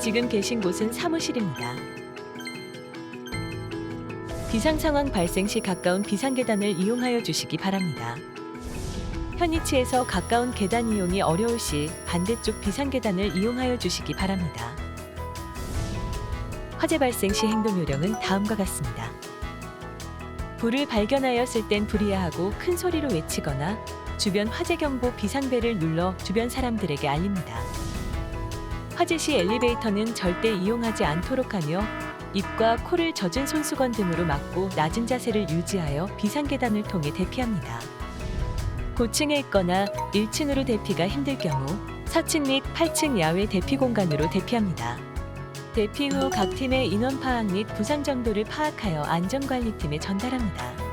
지금 계신 곳은 사무실입니다. 비상 상황 발생 시 가까운 비상 계단을 이용하여 주시기 바랍니다. 현 위치에서 가까운 계단 이용이 어려울 시 반대쪽 비상 계단을 이용하여 주시기 바랍니다. 화재 발생 시 행동 요령은 다음과 같습니다. 불을 발견하였을 땐 불이야하고 큰 소리로 외치거나 주변 화재 경보 비상벨을 눌러 주변 사람들에게 알립니다. 화재 시 엘리베이터는 절대 이용하지 않도록 하며 입과 코를 젖은 손수건 등으로 막고 낮은 자세를 유지하여 비상계단을 통해 대피합니다. 고층에 있거나 1층으로 대피가 힘들 경우 4층 및 8층 야외 대피 공간으로 대피합니다. 대피 후 각 팀의 인원 파악 및 부상 정도를 파악하여 안전관리팀에 전달합니다.